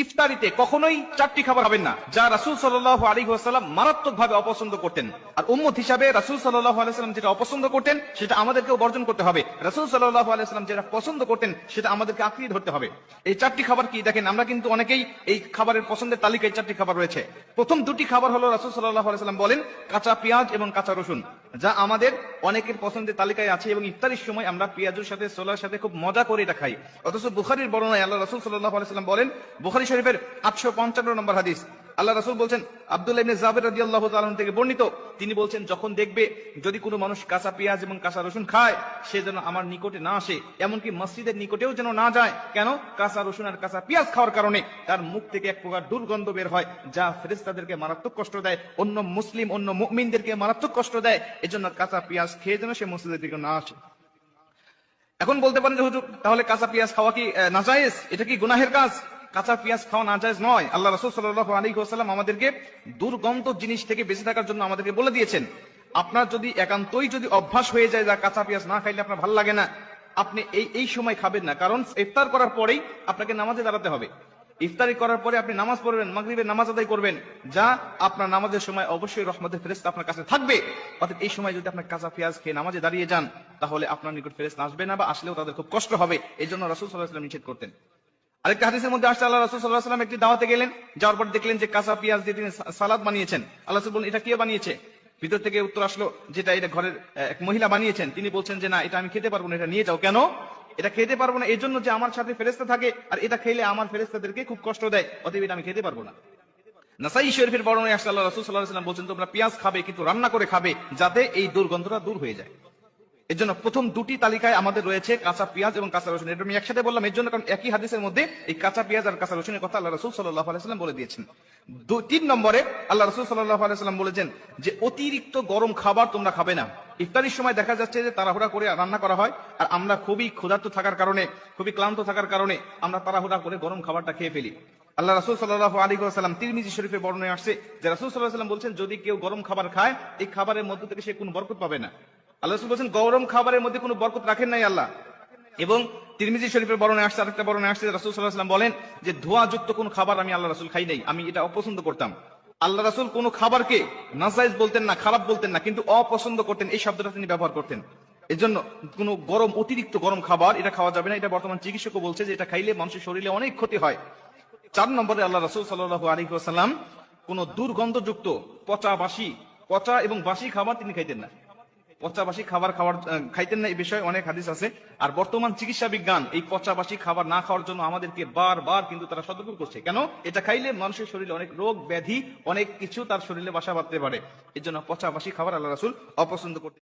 ইফতারিতে কখনোই চারটি খাবার খাবেন না, যা রাসুল সাল্লাহ আলী সাল্লাম মারাত্মক ভাবে অপছন্দ করতেন। আর উম্মত হিসাবে রাসুল সাল্লাহ আলাইসাল্লাম যেটা অপছন্দ করতেন, সেটা আমাদেরকেও বর্জন করতে হবে। রাসুল সাল্লাহ আলাইসাল্লাম যেটা পছন্দ করতেন, সেটা আমাদেরকে আঁকড়িয়ে ধরতে হবে। এই চারটি খাবার কি? দেখেন, আমরা কিন্তু অনেকেই এই খাবারের পছন্দের তালিকায় চারটি খাবার রয়েছে। প্রথম দুটি খাবার হলো রাসুল সাল্লাহ আলাইসাল্লাম বলেন, কাঁচা পেঁয়াজ এবং কাঁচা রসুন। যা আমাদের অনেকের পছন্দের তালিকায় আছে এবং ইফতারির সময় আমরা পেঁয়াজের সাথে সোলার সাথে খুব মজা করে এটা খাই। অথচ বুখারির বর্ণনায় আল্লাহ রসুল সাল্লাহ আলাইসাল্লাম বলেন, বুখারি শরীফের আটশো পঞ্চান্ন নম্বর হাদিস আল্লাহ রাসুল বলছেন, আব্দুল্লাহ ইবনে জাবের রাদিয়াল্লাহু তাআলা থেকে বর্ণিত, তিনি বলছেন, যখন দেখবে যদি কোনো মানুষ কাঁচা পেঁয়াজ এবং কাঁচা রসুন খায়, সে যেন আমার নিকটে না আসে, এমনকি মসজিদের নিকটেও যেন না যায়। কেন? কাঁচা রসুন আর কাঁচা পেঁয়াজ খাওয়ার কারণে তার মুখ থেকে এক প্রকার দুর্গন্ধ বের হয়, যা ফেরেশতাদেরকে মারাত্মক কষ্ট দেয়, অন্য মুসলিম, অন্য মুমিনদেরকে মারাত্মক কষ্ট দেয়, এজন্য কাঁচা পেঁয়াজ খেয়ে যেন সে মসজিদের দিকে না আসে। এখন বলতে পারেন যে, হুজুর, তাহলে কাঁচা পেঁয়াজ খাওয়া কি নাজায়েজ? এটা কি গুনাহের কাজ? কাঁচা পেঁয়াজ খাওয়া নাজায়েজ নয়। আল্লাহ রসুল সাল্লাহ আলী সাল্লাম আমাদেরকে দুর্গন্ধ জিনিস থেকে বেঁচে থাকার জন্য আমাদেরকে বলে দিয়েছেন। আপনার যদি একান্তই যদি অভ্যাস হয়ে যায় যা কাঁচা পেঁয়াজ না খাইলে আপনার ভালো লাগে না, আপনি এই এই সময় খাবেন না। কারণ ইফতার করার পরেই আপনাকে নামাজে দাঁড়াতে হবে। ইফতারি করার পরে আপনি নামাজ পড়বেন, মাগরিবের নামাজ আদায় করবেন, যা আপনার নামাজের সময় অবশ্যই রহমতের ফেরেস্তা আপনার কাছে থাকবে। অর্থাৎ এই সময় যদি আপনার কাঁচা পেঁয়াজ খেয়ে নামাজে দাঁড়িয়ে যান, তাহলে আপনার নিকট ফেরেস্তা আসবে না বা আসলেও তাদের খুব কষ্ট হবে। এই জন্য রসুল সাল্লাহ নিষেধ করতেন। আরেকটা হাদিসের মধ্যে আসছে, আল্লাহ রসুল সাল্লাহ সাল্লাম একটি দাওয়াতে গেলেন, যাওয়ার পর দেখলেন যে কাঁচা পেঁয়াজ দিয়ে তিনি সালাদ বানিয়েছেন। আল্লাহ বললেন, এটা কে বানিয়েছে? ভিতর থেকে উত্তর আসলো যেটা এটা ঘরের এক মহিলা বানিয়েছেন। তিনি বলছেন যে, না, এটা আমি খেতে পারব না, এটা নিয়ে যাও। কেন? এটা খেতে পারব না এই জন্য যে আমার সাথে ফেরেস্তা থাকে, আর এটা খেলে আমার ফেরেস্তাদেরকে খুব কষ্ট দেয়, অতএব এটা আমি খেতে পারব না। নাসাই শরীফের বর্ণনায় আসলে আল্লাহ রাসূল সাল্লাল্লাহু আলাইহি ওয়াসাল্লাম বলছেন, তোমরা পেঁয়াজ খাবে, কিন্তু রান্না করে খাবে, যাতে এই দুর্গন্ধটা দূর হয়ে যায়। এর জন্য প্রথম দুটি তালিকায় আমাদের রয়েছে কাঁচা পেঁয়াজ এবং কাঁচা রসুন। এটা আমি একসাথে বললাম, এর জন্য কারণ একই হাদিসের মধ্যে এই কাঁচা পেঁয়াজ আর কাঁচা রসুনের কথা আল্লাহ রসুল সাল্লাহ আলাইসাল্লাম বলে দিয়েছেন। দু- তিন নম্বরে আল্লাহ রসুল সাল্লাহ আলাইসাল্লাম বলেছেন যে, অতিরিক্ত গরম খাবার তোমরা খাবে না। ইফতারির সময় দেখা যাচ্ছে যে তাড়াহুড়া করে রান্না করা হয় আর আমরা খুবই ক্ষুধার্ত থাকার কারণে, খুবই ক্লান্ত থাকার কারণে আমরা তাড়াহুড়া করে গরম খাবারটা খেয়ে ফেলি। আল্লাহ রাসুল সাল্লাহ আলী সাল্লাম তিরমিজি শরীফে বর্ণনায় আসছে যে, রাসুল সাল্লাহ সাল্লাম বলছেন, যদি কেউ গরম খাবার খায়, এই খাবারের মধ্য থেকে সে কোনো বরকত পাবে না। আল্লাহ বলছেন, গরম খাবারের মধ্যে কোনো বরকত রাখেন নাই আল্লাহ। এবং তিরমিজি শরীফের বর্ণনায় আসছে, আরেকটা বর্ণনায় আসছে, রাসূল ওয়াসাল্লাম বলেন যে, ধোঁয়াযুক্ত কোনো খাবার আমি আল্লাহ রাসূল খাই নাই। আমি এটা অপছন্দ করতাম। আল্লাহ রাসূল কোনো খাবারকে নাজায়েজ বলতেন না, খারাপ বলতেন না, কিন্তু অপছন্দ করতেন। এই শব্দটা তিনি ব্যবহার করতেন। এজন্য কোনো গরম, অতিরিক্ত গরম খাবার এটা খাওয়া যাবে না। এটা বর্তমান চিকিৎসকও বলছে যে, এটা খাইলে মানুষের শরীরে অনেক ক্ষতি হয়। চার নম্বরে আল্লাহ রাসূল আলাইহি ওয়াসাল্লাম কোন দুর্গন্ধযুক্ত পচা বাসি, পচা এবং বাসি খাবার তিনি খাইতেন না। পচাবাসী খাবার খাওয়ার খাইতেন না এই বিষয়ে অনেক হাদিস আছে। আর বর্তমান চিকিৎসা বিজ্ঞান, এই পচাবাসী খাবার না খাওয়ার জন্য আমাদেরকে বারবার কিন্তু তারা সতর্ক করছে। কেন? এটা খাইলে মানুষের শরীরে অনেক রোগ, ব্যাধি, অনেক কিছু তার শরীরে বাসা বাঁধতে পারে। এর জন্য পচাবাসী খাবার আল্লাহ রাসুল অপছন্দ করতে